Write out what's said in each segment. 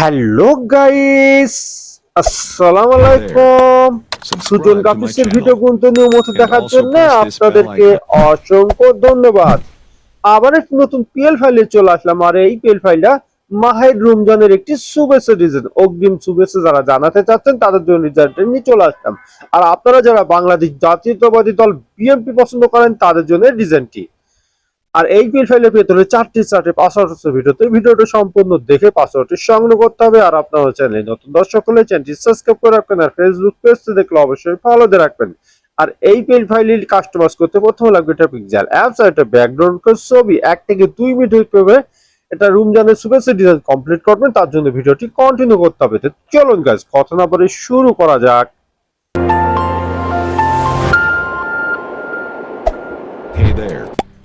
Hello guys আসসালামু আলাইকুম। Sujan কাপিসের video continue মতো দেখার জন্য আপনাদেরকে অসংখ্য ধন্যবাদ। আবার একটি নতুন পিএল ফাইলে চলে আসলাম আর এই পিএল ফাইলটা মাহের রমজানের একটি শুভেচ্ছা ডিজাইন অগ্রিম শুভেচ্ছা যারা জানাতে চাচ্ছেন তাদের জন্য রিজাল্টটা নিয়ে চলে আসলাম। আর আপনারা যারা বাংলাদেশ জাতীয়তাবাদী দল বিএনপি পছন্দ করেন তাদের জন্য ডিজাইনটি আর এই পিএল ফাইলের ভেতরে চারটি চারটি পাসওয়ার্ড আছে ভিডিওতে ভিডিওটা সম্পূর্ণ দেখে পাসওয়ার্ডটি সংগ্রহ করতে হবে আর আপনার চ্যানেলে নতুন দর্শক হলে চ্যানেলটি সাবস্ক্রাইব করে রাখবেন আর ফেসবুক পেজটি দেখলে অবশ্যই ফলো দিয়ে রাখবেন। আর এই পিএল ফাইলটি কাস্টমাইজ করতে প্রথমে লাগবে এটা পিকজাল অ্যাপস আর এটা ব্যাকগ্রাউন্ড ছবি। এক থেকে দুই মিনিট করবে এটা রুম রুমজানের শুভেচ্ছা ডিজাইন কমপ্লিট করবেন, তার জন্য ভিডিওটি কন্টিনিউ করতে হবে। তো চলুন গাইজ কথা না বলে শুরু করা যাক। Hey there.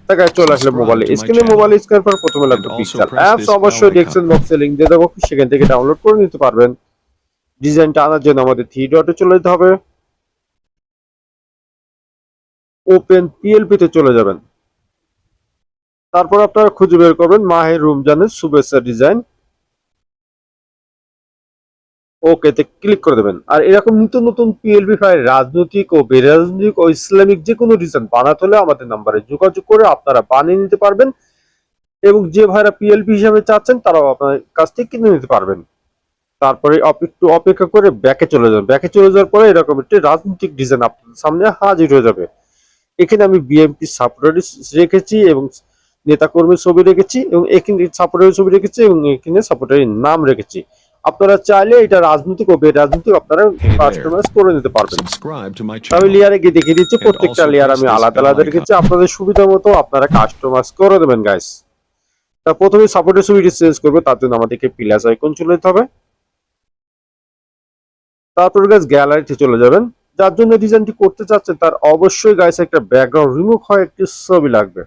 টাকায় চলে আসলে মোবাইল স্ক্রিনে মোবাইল স্ক্রিন পর প্রথমে লাগবে পিক্সেল অ্যাপস অবশ্যই বক্সে লিংক দিয়ে দেবো সেখান থেকে ডাউনলোড করে নিতে পারবেন। ডিজাইনটা আনার জন্য আমাদের থ্রি ডটে চলে যেতে হবে। ওপেন পিএলপি তে চলে যাবেন। তারপর আপনারা খুঁজে বের করবেন মাহের রমজানের শুভেচ্ছা ডিজাইন ওকে তে ক্লিক করে দেবেন। আর এরকম নিত্য নতুন পিএলবি ফাইল রাজনৈতিক ও বেরাজনৈতিক ও ইসলামিক যে কোনো ডিজাইন বানাতে হলে আমাদের নাম্বারে যোগাযোগ করে আপনারা বানিয়ে নিতে পারবেন এবং যে ভাইরা পিএলপি হিসাবে চাচ্ছেন তারাও আপনার কাছ থেকে কিনে নিতে পারবেন। তারপরে একটু অপেক্ষা করে ব্যাকে চলে যাবেন। ব্যাকে চলে যাওয়ার পরে এরকম একটি রাজনৈতিক ডিজাইন আপনাদের সামনে হাজির হয়ে যাবে। এখানে আমি বিএমপি সাপোর্টার রেখেছি এবং নেতাকর্মীর ছবি রেখেছি এবং এখানে সাপোর্টারের ছবি রেখেছি এবং এখানে সাপোর্টারের নাম রেখেছি। আপনারা চাইলে এটা রাজনৈতিক ও বেরাজনৈতিক আপনারা কাস্টমাইজ করে নিতে পারবেন। আমি লেয়ারে গিয়ে দেখিয়ে দিচ্ছি প্রত্যেকটা লেয়ার আমি আলাদা আলাদা. রেখেছি আপনাদের সুবিধা মতো আপনারা কাস্টমাইজ করে দেবেন গাইস তা প্রথমে সাপোর্টের ছবিটি চেঞ্জ করবে তার জন্য আমাদেরকে প্লাস আইকন চলে যেতে হবে। তারপর গাইস গ্যালারিতে চলে যাবেন। যার জন্য ডিজাইনটি করতে চাচ্ছেন তার অবশ্যই গাইস একটা ব্যাকগ্রাউন্ড রিমুভ হয় একটি ছবি লাগবে।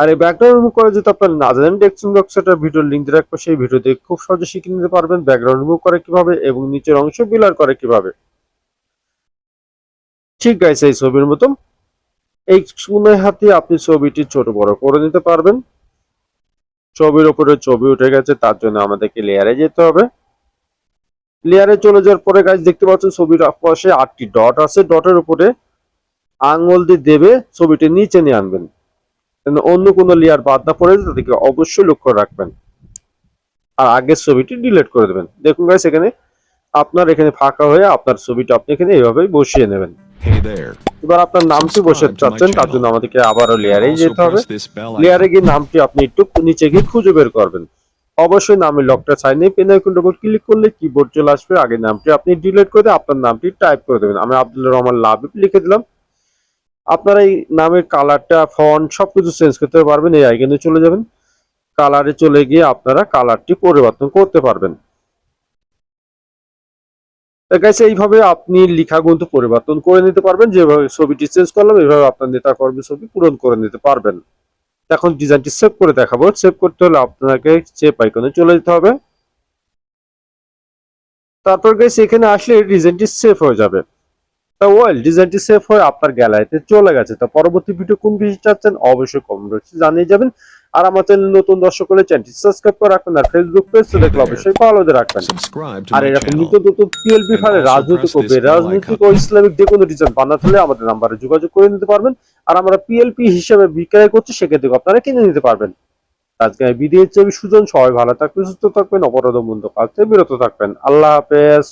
আর এই ব্যাকগ্রাউন্ড রিমুভ করে যদি আপনার না জানেন বক্সে একটা ভিডিও লিংক দিয়ে রাখব, সেই ভিডিও দেখে খুব সহজে শিখে নিতে পারবেন ব্যাকগ্রাউন্ড রিমুভ করে কীভাবে এবং নিচের অংশ বিলার করে কীভাবে। ঠিক গাইছে এই ছবির মতন এই শূন্য হাতে আপনি ছবিটি ছোট বড় করে নিতে পারবেন। ছবির উপরে ছবি উঠে গেছে, তার জন্য আমাদেরকে লেয়ারে যেতে হবে। লেয়ারে চলে যাওয়ার পরে গাছ দেখতে পাচ্ছেন ছবির পাশে আটটি ডট আছে। ডটের উপরে আঙ্গুল দিয়ে দেবে, ছবিটি নিচে নিয়ে আনবেন। অন্য কোনো লেয়ার বাদ না পড়ে তাদেরকে অবশ্যই লক্ষ্য রাখবেন। আর আগের ছবিটি ডিলিট করে দেবেন। দেখুন গাইস এখানে আপনার এখানে ফাঁকা হয়ে আপনার ছবিটা আপনি এখানে এইভাবে বসিয়ে নেবেন। এবার আপনার নামটি বসে চাচ্ছেন তার জন্য আমাদেরকে আবারও লেয়ারেই যেতে হবে. লেয়ারে গিয়ে নামটি আপনি একটু নিচে গিয়ে খুঁজে বের করবেন। অবশ্যই নামের লকটা সাইনে পেন আইকনটার উপর ক্লিক করলে কিবোর্ড চলে আসবে। আগে নামটি আপনি ডিলিট করে আপনার নামটি টাইপ করে দেবেন। আমি আব্দুল রহমান লাবিব লিখে দিলাম। আপনারা এই নামের কালারটা, ফন্ট সবকিছু চেঞ্জ করতে পারবেন, এই আইকনে চলে যাবেন। কালারে চলে গিয়ে আপনারা কালারটি পরিবর্তন করতে পারবেন। এইভাবে আপনি লেখা কিন্তু পরিবর্তন করে নিতে পারবেন। যেভাবে ছবিটি চেঞ্জ করলাম, এইভাবে আপনার নেতা কর্মী ছবি পূরণ করে নিতে পারবেন। এখন ডিজাইনটি সেভ করে দেখাবো। সেভ করতে হলে আপনাকে সেভ আইকনে চলে যেতে হবে। তারপর গাইস এখানে আসলে ডিজাইনটি সেভ হয়ে যাবে। তা ওয়েল ডিজাইনটি সেভ হয়ে আপনার গ্যালারিতে চলে গেছে। তা পরবর্তী ভিডিও কোন বিষয় চাচ্ছেন অবশ্যই কমেন্ট বক্সে জানিয়ে যাবেন। আর আমার চ্যানেল নতুন দর্শক হলে চ্যানেলটি সাবস্ক্রাইব করে রাখবেন আর ফেসবুক পেজ দেখলে অবশ্যই ফলো দিয়ে রাখবেন। আর এরকম. নিত্য নতুন পিএলবি ফাইলে রাজনৈতিক ও বেরাজনৈতিক ও ইসলামিক যে কোনো ডিজাইন বানাতে হলে আমাদের নাম্বারে যোগাযোগ করে নিতে পারবেন। আর আমরা পিএলপি হিসেবে বিক্রয় করছি সেক্ষেত্রে আপনারা কিনে নিতে পারবেন। আজকে বিদেশ ছবি সুজন সবাই ভালো থাকবেন সুস্থ থাকবেন অপরাধ বন্ধু কাজ থেকে বিরত থাকবেন। আল্লাহ হাফেজ।